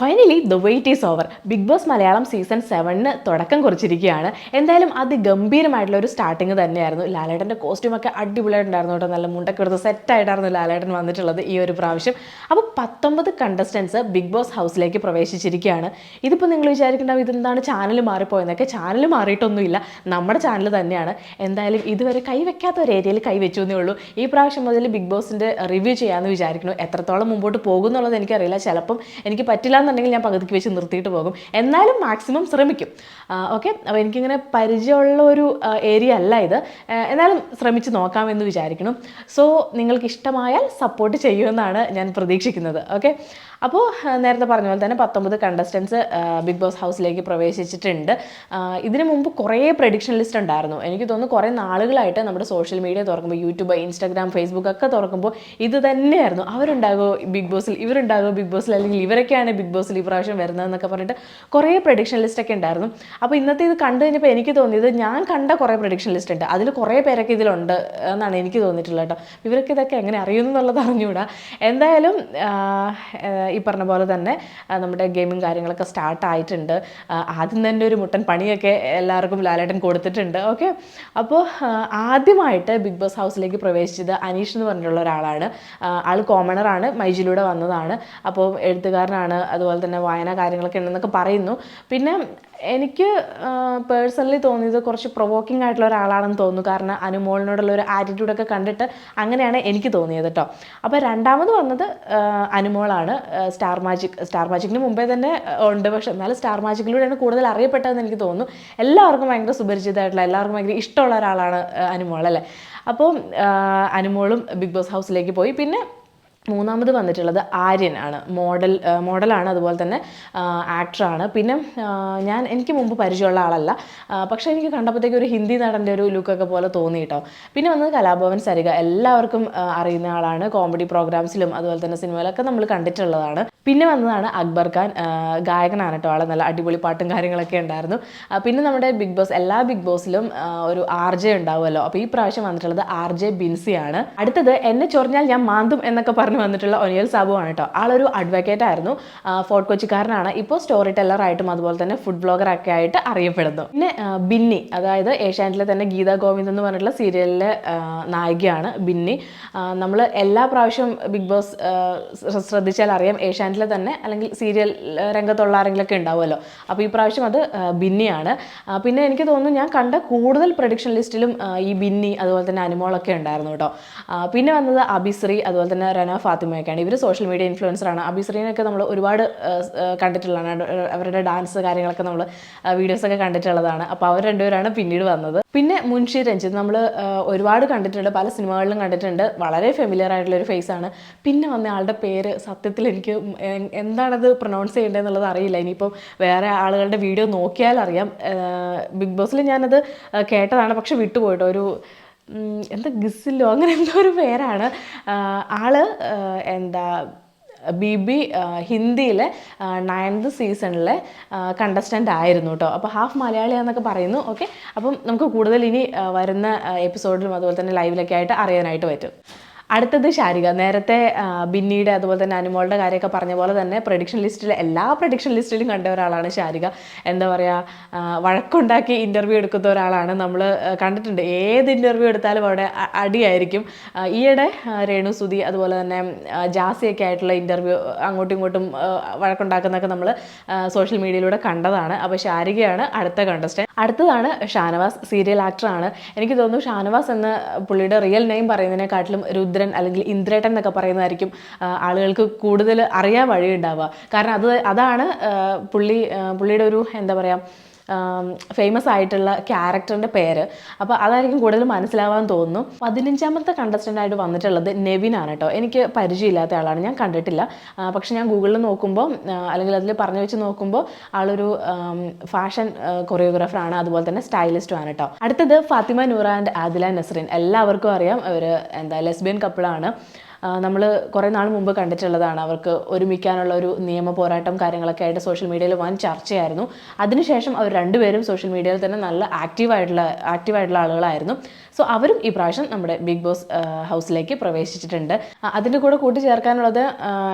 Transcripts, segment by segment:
Finally the wait is over Big Boss Malayalam season സെവനിന് തുടക്കം കുറിച്ചിരിക്കുകയാണ്. എന്തായാലും അത് ഗംഭീരമായിട്ടുള്ള ഒരു സ്റ്റാർട്ടിങ് തന്നെയായിരുന്നു. ലാലേട്ടന്റെ കോസ്റ്റ്യൂമൊക്കെ അടിപൊളിയായിട്ടുണ്ടായിരുന്നു കേട്ടോ. നല്ല മുണ്ടൊക്കെ എടുത്ത് സെറ്റായിട്ടായിരുന്നു ലാലേട്ടൻ വന്നിട്ടുള്ളത് ഈ ഒരു പ്രാവശ്യം. അപ്പോൾ പത്തൊമ്പത് കണ്ടസ്റ്റൻസ് ബിഗ് ബോസ് ഹൗസിലേക്ക് പ്രവേശിച്ചിരിക്കുകയാണ്. ഇതിപ്പോൾ നിങ്ങൾ വിചാരിക്കേണ്ടാവും ഇതെന്താണ് ചാനൽ മാറിപ്പോയെന്നൊക്കെ. ചാനൽ മാറിയിട്ടൊന്നുമില്ല. നമ്മുടെ ചാനൽ തന്നെയാണ്. എന്തായാലും ഇതുവരെ കൈവയ്ക്കാത്ത ഒരു ഏരിയയിൽ കൈവച്ചു എന്നേ ഉള്ളൂ. ഈ പ്രാവശ്യം മുതൽ ബിഗ് ബോസിന്റെ റിവ്യൂ ചെയ്യാമെന്ന് വിചാരിക്കുന്നു. എത്രത്തോളം മുമ്പോട്ട് പോകുന്നുള്ളത് എനിക്കറിയില്ല. ചിലപ്പം എനിക്ക് പറ്റില്ല എന്നുണ്ടെങ്കിൽ ഞാൻ പകുതിക്ക് വെച്ച് നിർത്തിയിട്ട് പോകും. എന്നാലും മാക്സിമം ശ്രമിക്കും. ഓക്കെ അപ്പോൾ എനിക്കിങ്ങനെ പരിചയമുള്ള ഒരു ഏരിയ അല്ല ഇത്. എന്നാലും ശ്രമിച്ച് നോക്കാമെന്ന് വിചാരിക്കണം സോ നിങ്ങൾക്ക് ഇഷ്ടമായാൽ സപ്പോർട്ട് ചെയ്യുമെന്നാണ് ഞാൻ പ്രതീക്ഷിക്കുന്നത്. ഓക്കെ അപ്പോൾ നേരത്തെ പറഞ്ഞ പോലെ തന്നെ പത്തൊമ്പത് കണ്ടസ്റ്റൻസ് ബിഗ് ബോസ് ഹൗസിലേക്ക് പ്രവേശിച്ചിട്ടുണ്ട്. ഇതിനു മുമ്പ് കുറേ പ്രഡിക്ഷൻ ലിസ്റ്റ് ഉണ്ടായിരുന്നു. എനിക്ക് തോന്നുന്നു കുറേ നാളുകളായിട്ട് നമ്മുടെ സോഷ്യൽ മീഡിയ തുറക്കുമ്പോൾ യൂട്യൂബ് ഇൻസ്റ്റാഗ്രാം ഫേസ്ബുക്ക് ഒക്കെ തുറക്കുമ്പോൾ ഇത് തന്നെയായിരുന്നു. അവരുണ്ടാകുമോ ബിഗ് ബോസിൽ ഇവരുണ്ടാകുമോ ബിഗ് ബോസിൽ അല്ലെങ്കിൽ ഇവരൊക്കെയാണ് ബിഗ് ബോസിൽ ഈ പ്രാവശ്യം വരുന്നതെന്നൊക്കെ പറഞ്ഞിട്ട് കുറേ പ്രഡിക്ഷൻ ലിസ്റ്റ് ഒക്കെ ഉണ്ടായിരുന്നു. അപ്പോൾ ഇന്നത്തെ ഇത് കണ്ടു കഴിഞ്ഞപ്പോൾ എനിക്ക് തോന്നിയത് ഞാൻ കണ്ട കുറേ പ്രഡിക്ഷൻ ലിസ്റ്റ് ഉണ്ട്. അതിൽ കുറേ പേരൊക്കെ ഇതിലുണ്ട് എന്നാണ് എനിക്ക് തോന്നിയിട്ടുള്ളത് കേട്ടോ. ഇവരൊക്കെ ഇതൊക്കെ എങ്ങനെ അറിയുന്നു എന്നുള്ളത് അറിഞ്ഞുകൂടാ. എന്തായാലും ഈ പറഞ്ഞ പോലെ തന്നെ നമ്മുടെ ഗെയിമും കാര്യങ്ങളൊക്കെ സ്റ്റാർട്ട് ആയിട്ടുണ്ട്. ആദ്യം തന്നെ ഒരു മുട്ടൻ പണിയൊക്കെ എല്ലാവർക്കും ലാലേട്ടൻ കൊടുത്തിട്ടുണ്ട്. ഓക്കെ അപ്പോൾ ആദ്യമായിട്ട് ബിഗ് ബോസ് ഹൗസിലേക്ക് പ്രവേശിച്ചത് അനീഷ് എന്ന് പറഞ്ഞിട്ടുള്ള ഒരാളാണ്. ആൾ കോമണറാണ് മൈജിലൂടെ വന്നതാണ്. അപ്പോൾ എഴുത്തുകാരനാണ് അതുപോലെ തന്നെ വായന കാര്യങ്ങളൊക്കെ ഉണ്ടെന്നൊക്കെ പറയുന്നു. പിന്നെ എനിക്ക് പേഴ്സണലി തോന്നിയത് കുറച്ച് പ്രൊവോക്കിംഗ് ആയിട്ടുള്ള ഒരാളാണെന്ന് തോന്നുന്നു. കാരണം അനുമോളിനോടുള്ള ഒരു ആറ്റിറ്റ്യൂഡൊക്കെ കണ്ടിട്ട് അങ്ങനെയാണ് എനിക്ക് തോന്നിയത് കേട്ടോ അപ്പോൾ രണ്ടാമത് വന്നത് അനുമോളാണ്. സ്റ്റാർ മാജിക് സ്റ്റാർ മാജിക്കിന് മുമ്പേ തന്നെ ഉണ്ട്. പക്ഷെ എന്നാലും സ്റ്റാർ മാജിക്കിലൂടെയാണ് കൂടുതൽ അറിയപ്പെട്ടതെന്ന് എനിക്ക് തോന്നുന്നു. എല്ലാവർക്കും ഭയങ്കര സുപരിചിതമായിട്ടുള്ള എല്ലാവർക്കും ഭയങ്കര ഇഷ്ടമുള്ള ഒരാളാണ് അനുമോൾ അല്ലേ? അപ്പോൾ അനുമോളും ബിഗ് ബോസ് ഹൗസിലേക്ക് പോയി. പിന്നെ മൂന്നാമത് വന്നിട്ടുള്ളത് ആര്യൻ ആണ്. മോഡൽ മോഡലാണ് അതുപോലെ തന്നെ ആക്ടറാണ് പിന്നെ ഞാൻ എനിക്ക് മുമ്പ് പരിചയമുള്ള ആളല്ല. പക്ഷേ എനിക്ക് കണ്ടപ്പോഴത്തേക്ക് ഒരു ഹിന്ദി നടന്റെ ഒരു ലുക്കൊക്കെ പോലെ തോന്നി കേട്ടോ പിന്നെ വന്നത് കലാഭവൻ സരിക എല്ലാവർക്കും അറിയുന്ന ആളാണ്. കോമഡി പ്രോഗ്രാംസിലും അതുപോലെ തന്നെ സിനിമയിലൊക്കെ നമ്മൾ കണ്ടിട്ടുള്ളതാണ്. പിന്നെ വന്നതാണ് അക്ബർ ഖാൻ ഗായകനാണ് കേട്ടോ. ആളെ നല്ല അടിപൊളി പാട്ടും കാര്യങ്ങളൊക്കെ ഉണ്ടായിരുന്നു. പിന്നെ നമ്മുടെ ബിഗ് ബോസ് എല്ലാ ബിഗ് ബോസിലും ഒരു ആർ ജെ ഉണ്ടാവുമല്ലോ. അപ്പോൾ ഈ പ്രാവശ്യം വന്നിട്ടുള്ളത് ആർ ജെ ബിൻസിയാണ് അടുത്തത് എന്നെ ചൊറിഞ്ഞാൽ ഞാൻ മാന്തും എന്നൊക്കെ പറഞ്ഞ് വന്നിട്ടുള്ള ഒനിയൽ സാബു ആണ് കേട്ടോ. ആളൊരു അഡ്വക്കേറ്റ് ആയിരുന്നു. ഫോർട്ട് കൊച്ചിക്കാരനാണ്. ഇപ്പോൾ സ്റ്റോറി ടെല്ലറായിട്ടും അതുപോലെ തന്നെ ഫുഡ് ബ്ലോഗർ ഒക്കെ ആയിട്ട് അറിയപ്പെടുന്നു. പിന്നെ ബിന്നി അതായത് ഏഷ്യാനെറ്റിലെ തന്നെ ഗീതാ ഗോവിന്ദ് എന്ന് പറഞ്ഞിട്ടുള്ള സീരിയലിലെ നായികയാണ് ബിന്നി. നമ്മൾ എല്ലാ പ്രാവശ്യം ബിഗ് ബോസ് ശ്രദ്ധിച്ചാൽ അറിയാം ഏഷ്യാനെറ്റിലെ തന്നെ അല്ലെങ്കിൽ സീരിയൽ രംഗത്തുള്ള ആരെങ്കിലുമൊക്കെ ഉണ്ടാവുമല്ലോ. അപ്പോൾ ഈ പ്രാവശ്യം അത് ബിന്നിയാണ്. പിന്നെ എനിക്ക് തോന്നുന്നു ഞാൻ കണ്ട കൂടുതൽ പ്രൊഡിക്ഷൻ ലിസ്റ്റിലും ഈ ബിന്നി അതുപോലെ തന്നെ അനുമോളൊക്കെ ഉണ്ടായിരുന്നു കേട്ടോ. പിന്നെ വന്നത് അബിശ്രീ അതുപോലെ തന്നെ റന ഫാത്തിമയൊക്കെയാണ്. ഇവർ സോഷ്യൽ മീഡിയ ഇൻഫ്ലുവൻസറാണ് അബിശ്രീനൊക്കെ നമ്മൾ ഒരുപാട് കണ്ടിട്ടുള്ളതാണ്. അവരുടെ ഡാൻസ് കാര്യങ്ങളൊക്കെ നമ്മൾ വീഡിയോസൊക്കെ കണ്ടിട്ടുള്ളതാണ്. അപ്പോൾ അവർ രണ്ടുപേരാണ് പിന്നീട് വന്നത്. പിന്നെ മുൻഷി രഞ്ജിത്ത് നമ്മൾ ഒരുപാട് കണ്ടിട്ടുണ്ട്. പല സിനിമകളിലും കണ്ടിട്ടുണ്ട്. വളരെ ഫെമിലിയർ ആയിട്ടുള്ള ഒരു ഫേസ് ആണ്. പിന്നെ വന്ന ആളുടെ പേര് സത്യത്തിൽ എനിക്ക് എന്താണത് പ്രൊനൗൺസ് ചെയ്യേണ്ടതെന്നുള്ളത് അറിയില്ല. ഇനിയിപ്പം വേറെ ആളുകളുടെ വീഡിയോ നോക്കിയാൽ അറിയാം. ബിഗ് ബോസിൽ ഞാനത് കേട്ടതാണ്. പക്ഷെ വിട്ടുപോയിട്ടോ. ഒരു എന്താ ഗിസിലോ അങ്ങനെ എന്തോ ഒരു പേരാണ്. ആൾ എന്താ ബി ബി ഹിന്ദിയിലെ നയൻത് സീസണിലെ കണ്ടസ്റ്റന്റ് ആയിരുന്നു കേട്ടോ അപ്പോൾ ഹാഫ് മലയാളിയാന്നൊക്കെ പറയുന്നു. ഓക്കെ? അപ്പം നമുക്ക് കൂടുതൽ ഇനി വരുന്ന എപ്പിസോഡിലും അതുപോലെ തന്നെ ലൈവിലൊക്കെ ആയിട്ട് അറിയാനായിട്ട് പറ്റും. അടുത്തത് ശാരിക. നേരത്തെ ബിന്നിയുടെ അതുപോലെ തന്നെ അനുമോളുടെ കാര്യമൊക്കെ പറഞ്ഞ പോലെ തന്നെ പ്രഡിക്ഷൻ ലിസ്റ്റിലെ എല്ലാ പ്രഡിക്ഷൻ ലിസ്റ്റിലും കണ്ട ഒരാളാണ് ശാരിക. എന്താ പറയുക വഴക്കുണ്ടാക്കി ഇന്റർവ്യൂ എടുക്കുന്ന ഒരാളാണ് നമ്മൾ കണ്ടിട്ടുണ്ട്. ഏത് ഇന്റർവ്യൂ എടുത്താലും അവിടെ അടിയായിരിക്കും. ഈയിടെ രേണു സുധി അതുപോലെ തന്നെ ജാസിയൊക്കെ ആയിട്ടുള്ള ഇന്റർവ്യൂ അങ്ങോട്ടും ഇങ്ങോട്ടും വഴക്കുണ്ടാക്കുന്നൊക്കെ നമ്മൾ സോഷ്യൽ മീഡിയയിലൂടെ കണ്ടതാണ്. അപ്പോൾ ശാരികയാണ് അടുത്ത കണ്ടസ്റ്റന്റ് അടുത്തതാണ് ഷാനവാസ് സീരിയൽ ആക്ടറാണ് എനിക്ക് തോന്നുന്നു ഷാനവാസ് എന്ന പുള്ളിയുടെ റിയൽ നെയിം പറയുന്നതിനെക്കാട്ടിലും രുദ്രൻ അല്ലെങ്കിൽ ഇന്ദ്രേട്ടൻ എന്നൊക്കെ പറയുന്നതായിരിക്കും ആളുകൾക്ക് കൂടുതൽ അറിയാൻ വഴിയുണ്ടാവുക. കാരണം അത് അതാണ് പുള്ളി പുള്ളിയുടെ ഒരു എന്താ പറയുക ഫേമസ് ആയിട്ടുള്ള ക്യാരക്ടറിന്റെ പേര്. അപ്പോൾ അതായിരിക്കും കൂടുതൽ മനസ്സിലാവാൻ തോന്നുന്നു. പതിനഞ്ചാമത്തെ കണ്ടസ്റ്റന്റായിട്ട് വന്നിട്ടുള്ളത് നെവിനാണ് കേട്ടോ. എനിക്ക് പരിചയമില്ലാത്ത ആളാണ്. ഞാൻ കണ്ടിട്ടില്ല. പക്ഷെ ഞാൻ ഗൂഗിളിൽ നോക്കുമ്പോൾ അല്ലെങ്കിൽ അതിൽ പറഞ്ഞു വെച്ച് നോക്കുമ്പോൾ ആളൊരു ഫാഷൻ കൊറിയോഗ്രാഫറാണ് അതുപോലെ തന്നെ സ്റ്റൈലിസ്റ്റുമാണ് കേട്ടോ. അടുത്തത് ഫാത്തിമ നൂറ ആൻഡ് ആദില നസ്രീൻ. എല്ലാവർക്കും അറിയാം. അവർ എന്താ ലെസ്ബിയൻ കപ്പിളാണ് നമ്മൾ കുറേ നാൾ മുമ്പ് കണ്ടിട്ടുള്ളതാണ്. അവർക്ക് ഒരുമിക്കാനുള്ള ഒരു നിയമ പോരാട്ടം കാര്യങ്ങളൊക്കെ ആയിട്ട് സോഷ്യൽ മീഡിയയിൽ വൻ ചർച്ചയായിരുന്നു. അതിനുശേഷം അവർ രണ്ടുപേരും സോഷ്യൽ മീഡിയയിൽ തന്നെ നല്ല ആക്റ്റീവായിട്ടുള്ള ആക്റ്റീവായിട്ടുള്ള ആളുകളായിരുന്നു. സോ അവരും ഈ പ്രാവശ്യം നമ്മുടെ ബിഗ് ബോസ് ഹൗസിലേക്ക് പ്രവേശിച്ചിട്ടുണ്ട്. അതിന്റെ കൂടെ കൂട്ടിച്ചേർക്കാനുള്ളത്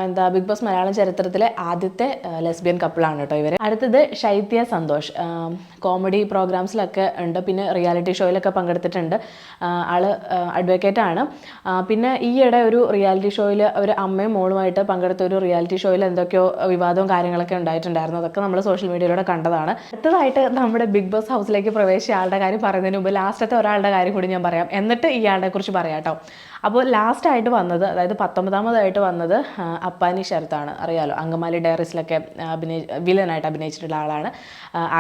എന്താ ബിഗ് ബോസ് മലയാളം ചരിത്രത്തിലെ ആദ്യത്തെ ലെസ്ബിയൻ കപ്പിളാണ് കേട്ടോ ഇവർ അടുത്തത് ശൈത്യ സന്തോഷ്. കോമഡി പ്രോഗ്രാംസിലൊക്കെ ഉണ്ട്. പിന്നെ റിയാലിറ്റി ഷോയിലൊക്കെ പങ്കെടുത്തിട്ടുണ്ട്. ആൾ അഡ്വക്കേറ്റ് ആണ്. പിന്നെ ഈയിടെ ഒരു റിയാലിറ്റി ഷോയിൽ അവർ അമ്മയും മോളുമായിട്ട് പങ്കെടുത്ത ഒരു റിയാലിറ്റി ഷോയിൽ എന്തൊക്കെയോ വിവാദവും കാര്യങ്ങളൊക്കെ ഉണ്ടായിട്ടുണ്ടായിരുന്നു. അതൊക്കെ നമ്മൾ സോഷ്യൽ മീഡിയയിലൂടെ കണ്ടതാണ്. അടുത്തതായിട്ട് നമ്മുടെ ബിഗ് ബോസ് ഹൗസിലേക്ക് പ്രവേശിച്ച ആളുടെ കാര്യം പറയുന്നതിന് മുമ്പ് ലാസ്റ്റത്തെ ഒരാളുടെ കാര്യം കൂടി ഞാൻ പറയാം. എന്നിട്ട് ഇയാളുടെ കുറിച്ച് പറയാട്ടോ കേട്ടോ. അപ്പോൾ ലാസ്റ്റ് ആയിട്ട് വന്നത് അതായത് പത്തൊമ്പതാമതായിട്ട് വന്നത് അപ്പാനി ശരത്താണ്. അറിയാലോ അങ്കമാലി ഡയറീസിലൊക്കെ അഭിനയി വില്ലനായിട്ട് അഭിനയിച്ചിട്ടുള്ള ആളാണ്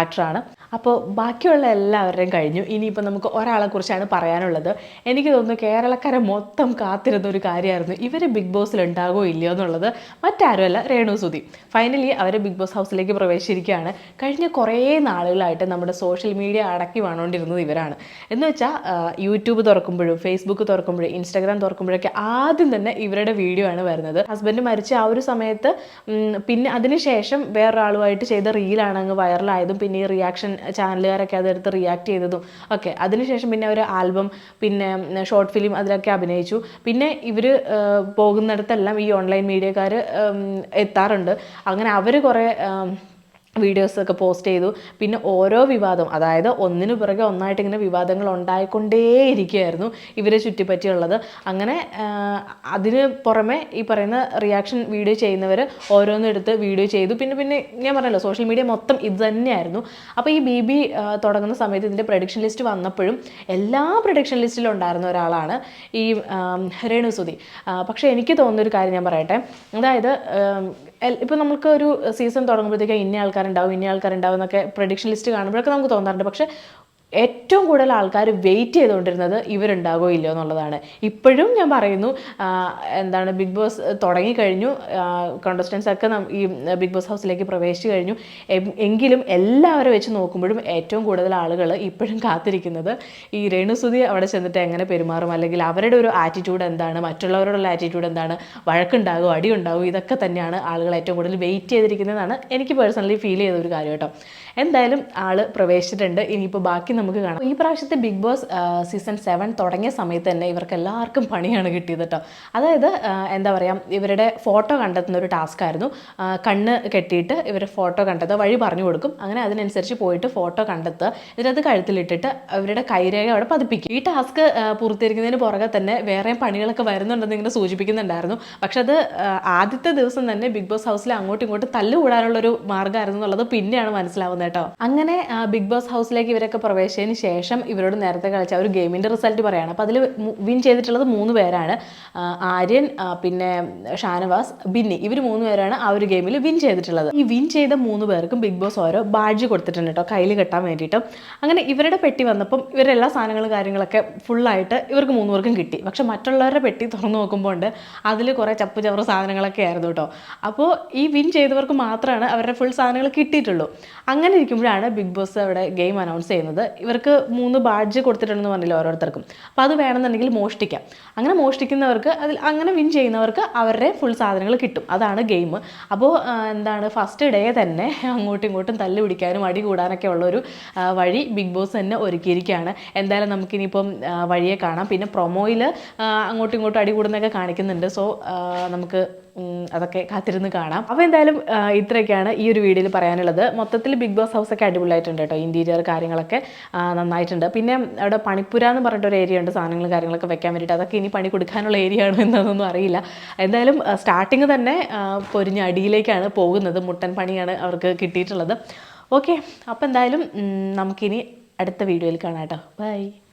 ആക്ടറാണ് അപ്പോൾ ബാക്കിയുള്ള എല്ലാവരുടെയും കഴിഞ്ഞു. ഇനിയിപ്പോൾ നമുക്ക് ഒരാളെ കുറിച്ചാണ് പറയാനുള്ളത്. എനിക്ക് തോന്നുന്നു കേരളക്കാരെ മൊത്തം കാത്തിരുന്ന ഒരു കാര്യമായിരുന്നു. ഇവർ ബിഗ് ബോസിൽ ഉണ്ടാകുമോ ഇല്ലയോ എന്നുള്ളത് മറ്റാരുമല്ല രേണു സുതി ഫൈനലി അവർ ബിഗ് ബോസ് ഹൗസിലേക്ക് പ്രവേശിച്ചിരിക്കുകയാണ്. കഴിഞ്ഞ കുറേ നാളുകളായിട്ട് നമ്മുടെ സോഷ്യൽ മീഡിയ അടക്കി വേണോണ്ടിരുന്നത് ഇവരാണ്. എന്ന് വെച്ചാൽ യൂട്യൂബ് തുറക്കുമ്പോഴും ഫേസ്ബുക്ക് തുറക്കുമ്പോഴും ഇൻസ്റ്റാഗ്രാം തുറക്കുമ്പോഴൊക്കെ ആദ്യം തന്നെ ഇവരുടെ വീഡിയോ ആണ് വരുന്നത്. ഹസ്ബൻഡ് മരിച്ച ആ ഒരു സമയത്ത് പിന്നെ അതിനുശേഷം വേറൊരാളുമായിട്ട് ചെയ്ത റീലാണ് അങ്ങ് വൈറലായതും പിന്നെ ഈ റിയാക്ഷൻ ചാനലുകാരൊക്കെ അതെടുത്ത് റിയാക്ട് ചെയ്തതും ഒക്കെ. അതിനുശേഷം പിന്നെ ഒരു ആൽബം പിന്നെ ഷോർട്ട് ഫിലിം അതിലൊക്കെ അഭിനയിച്ചു. പിന്നെ ഇവർ പോകുന്നിടത്തെല്ലാം ഈ ഓൺലൈൻ മീഡിയക്കാർ എത്താറുണ്ട്. അങ്ങനെ അവർ കുറേ ഉം, വീഡിയോസ് ഒക്കെ പോസ്റ്റ് ചെയ്തു. പിന്നെ ഓരോ വിവാദം അതായത് ഒന്നിനു പുറകെ ഒന്നായിട്ട് ഇങ്ങനെ വിവാദങ്ങൾ ഉണ്ടായിക്കൊണ്ടേയിരിക്കുകയായിരുന്നു ഇവരെ ചുറ്റിപ്പറ്റിയുള്ളത്. അങ്ങനെ അതിന് പുറമെ ഈ പറയുന്ന റിയാക്ഷൻ വീഡിയോ ചെയ്യുന്നവർ ഓരോന്നെടുത്ത് വീഡിയോ ചെയ്തു. പിന്നെ പിന്നെ ഞാൻ പറഞ്ഞല്ലോ സോഷ്യൽ മീഡിയ മൊത്തം ഇത് തന്നെയായിരുന്നു. അപ്പോൾ ഈ ബി ബി തുടങ്ങുന്ന സമയത്ത് ഇതിന്റെ പ്രൊഡിക്ഷൻ ലിസ്റ്റ് വന്നപ്പോഴും എല്ലാ പ്രൊഡിക്ഷൻ ലിസ്റ്റിലും ഉണ്ടായിരുന്ന ഒരാളാണ് ഈ രേണുസുതി പക്ഷേ എനിക്ക് തോന്നുന്ന ഒരു കാര്യം ഞാൻ പറയട്ടെ. അതായത് ഇപ്പോൾ നമുക്ക് ഒരു സീസൺ തുടങ്ങുമ്പോഴത്തേക്കും ഇന്ന ആൾക്കാരുണ്ടാവും ഇന്ന ആൾക്കാരുണ്ടാവും എന്നൊക്കെ പ്രൊഡിക്ഷൻ ലിസ്റ്റ് കാണുമ്പോഴൊക്കെ നമുക്ക് തോന്നാറുണ്ട്. പക്ഷേ ഏറ്റവും കൂടുതൽ ആൾക്കാർ വെയിറ്റ് ചെയ്തുകൊണ്ടിരുന്നത് ഇവരുണ്ടാകോ ഇല്ലയോ എന്നുള്ളതാണ്. ഇപ്പോഴും ഞാൻ പറയുന്നു എന്താണ് ബിഗ് ബോസ് തുടങ്ങിക്കഴിഞ്ഞു കോണ്ടസ്റ്റൻസ് ഒക്കെ ഈ ബിഗ് ബോസ് ഹൗസിലേക്ക് പ്രവേശിച്ചു കഴിഞ്ഞു. എങ്കിലും എല്ലാവരും വെച്ച് നോക്കുമ്പോഴും ഏറ്റവും കൂടുതൽ ആളുകൾ ഇപ്പോഴും കാത്തിരിക്കുന്നത് ഈ രേണുസുതി അവിടെ ചെന്നിട്ട് എങ്ങനെ പെരുമാറും? അല്ലെങ്കിൽ അവരുടെ ഒരു ആറ്റിറ്റ്യൂഡ് എന്താണ്? മറ്റുള്ളവരോടുള്ള ആറ്റിറ്റ്യൂഡ് എന്താണ്? വഴക്കുണ്ടാകും അടിയുണ്ടാകും ഇതൊക്കെ തന്നെയാണ് ആളുകൾ ഏറ്റവും കൂടുതൽ വെയിറ്റ് ചെയ്തിരിക്കുന്നതെന്നാണ് എനിക്ക് പേഴ്സണലി ഫീൽ ചെയ്ത ഒരു കാര്യം കേട്ടോ. എന്തായാലും ആൾ പ്രവേശിച്ചിട്ടുണ്ട്. ഇനിയിപ്പോൾ ബാക്കി നമുക്ക് കാണാം. ഈ പ്രാവശ്യത്തെ ബിഗ് ബോസ് സീസൺ സെവൻ തുടങ്ങിയ സമയത്ത് തന്നെ ഇവർക്ക് എല്ലാവർക്കും പണിയാണ് കിട്ടിയത് കേട്ടോ അതായത് എന്താ പറയുക ഇവരുടെ ഫോട്ടോ കണ്ടെത്തുന്ന ഒരു ടാസ്ക് ആയിരുന്നു. കണ്ണ് കെട്ടിയിട്ട് ഇവർ ഫോട്ടോ കണ്ടെത്തുക വഴി പറഞ്ഞു കൊടുക്കും. അങ്ങനെ അതിനനുസരിച്ച് പോയിട്ട് ഫോട്ടോ കണ്ടെത്തുക. എന്നിട്ട് അത് കഴുത്തിലിട്ടിട്ട് അവരുടെ കൈരേഖ അവിടെ പതിപ്പിക്കും. ഈ ടാസ്ക് പൂർത്തീകരിക്കുന്നതിന് പുറകെ തന്നെ വേറെ പണികളൊക്കെ വരുന്നുണ്ടെന്ന് ഇങ്ങനെ സൂചിപ്പിക്കുന്നുണ്ടായിരുന്നു. പക്ഷെ അത് ആദ്യത്തെ ദിവസം തന്നെ ബിഗ് ബോസ് ഹൗസിൽ അങ്ങോട്ടും ഇങ്ങോട്ടും തല്ലുകൂടാനുള്ള ഒരു മാർഗമായിരുന്നു എന്നുള്ളത് പിന്നെയാണ് മനസ്സിലാവുന്നത് കേട്ടോ അങ്ങനെ ബിഗ് ബോസ് ഹൗസിലേക്ക് ഇവരൊക്കെ പ്രവേശിച്ചതിന് ശേഷം ഇവരോട് നേരത്തെ കളിച്ച ഒരു ഗെയിമിന്റെ റിസൾട്ട് പറയാണ്. അപ്പോൾ അതിൽ വിൻ ചെയ്തിട്ടുള്ളത് മൂന്ന് പേരാണ്. ആര്യൻ പിന്നെ ഷാനവാസ് ബിന്നി. ഇവർ മൂന്ന് പേരാണ് ആ ഒരു ഗെയിമിൽ വിൻ ചെയ്തിട്ടുള്ളത്. ഈ വിൻ ചെയ്ത മൂന്ന് പേർക്കും ബിഗ് ബോസ് ഓരോ ബാഡ്ജ് കൊടുത്തിട്ടുണ്ട് കേട്ടോ കയ്യിൽ കെട്ടാൻ വേണ്ടിയിട്ട്. അങ്ങനെ ഇവരുടെ പെട്ടി വന്നപ്പം ഇവരുടെ എല്ലാ സാധനങ്ങളും കാര്യങ്ങളൊക്കെ ഫുള്ളായിട്ട് ഇവർക്ക് മൂന്ന് പേർക്കും കിട്ടി. പക്ഷെ മറ്റുള്ളവരുടെ പെട്ടി തുറന്നു നോക്കുമ്പോൾ ഉണ്ട് അതിൽ കുറേ ചപ്പ് ചവറ് സാധനങ്ങളൊക്കെ ആയിരുന്നു കേട്ടോ അപ്പോൾ ഈ വിൻ ചെയ്തവർക്ക് മാത്രമാണ് അവരുടെ ഫുൾ സാധനങ്ങൾ കിട്ടിയിട്ടുള്ളൂ. അങ്ങനെ ഇരിക്കുമ്പോഴാണ് ബിഗ് ബോസ് അവിടെ ഗെയിം അനൗൺസ് ചെയ്യുന്നത്. ഇവർക്ക് മൂന്ന് ബാഡ്ജ് കൊടുത്തിട്ടുണ്ടെന്ന് പറഞ്ഞില്ല ഓരോരുത്തർക്കും. അപ്പോൾ അത് വേണമെന്നുണ്ടെങ്കിൽ മോഷ്ടിക്കാം. അങ്ങനെ മോഷ്ടിക്കുന്നവർക്ക് അതിൽ അങ്ങനെ വിൻ ചെയ്യുന്നവർക്ക് അവരുടെ ഫുൾ സാധനങ്ങൾ കിട്ടും. അതാണ് ഗെയിം അപ്പോൾ എന്താണ് ഫസ്റ്റ് ഡേ തന്നെ അങ്ങോട്ടും ഇങ്ങോട്ടും തല്ലു പിടിക്കാനും അടി കൂടാനൊക്കെ ഉള്ളൊരു വഴി ബിഗ് ബോസ് തന്നെ ഒരുക്കിയിരിക്കുകയാണ്. എന്തായാലും നമുക്കിനിയിപ്പം വഴിയെ കാണാം. പിന്നെ പ്രൊമോയിൽ അങ്ങോട്ടും ഇങ്ങോട്ടും അടി കൂടുന്നൊക്കെ കാണിക്കുന്നുണ്ട്. സോ നമുക്ക് അതൊക്കെ കാത്തിരുന്ന് കാണാം. അപ്പോൾ എന്തായാലും ഇത്രയൊക്കെയാണ് ഈ ഒരു വീഡിയോയിൽ പറയാനുള്ളത്. മൊത്തത്തിൽ ബിഗ് ബോസ് ഹൗസ് ഒക്കെ അടിപൊളിയായിട്ടുണ്ട് കേട്ടോ. ഇന്റീരിയർ കാര്യങ്ങളൊക്കെ നന്നായിട്ടുണ്ട്. പിന്നെ അവിടെ പണിപ്പുര എന്ന് പറഞ്ഞിട്ട് ഒരു ഏരിയ ഉണ്ട്. സാധനങ്ങൾ കാര്യങ്ങളൊക്കെ വെക്കാൻ വേണ്ടിയിട്ട് അതൊക്കെ ഇനി പണി കൊടുക്കാനുള്ള ഏരിയ ആണോ എന്നതൊന്നും അറിയില്ല. എന്തായാലും സ്റ്റാർട്ടിങ് തന്നെ പൊരിഞ്ഞ അടിയിലേക്കാണ് പോകുന്നത്. മുട്ടൻ പണിയാണ് അവർക്ക് കിട്ടിയിട്ടുള്ളത്. ഓക്കെ അപ്പോൾ എന്തായാലും നമുക്കിനി അടുത്ത വീഡിയോയിൽ കാണാം കേട്ടോ. ബൈ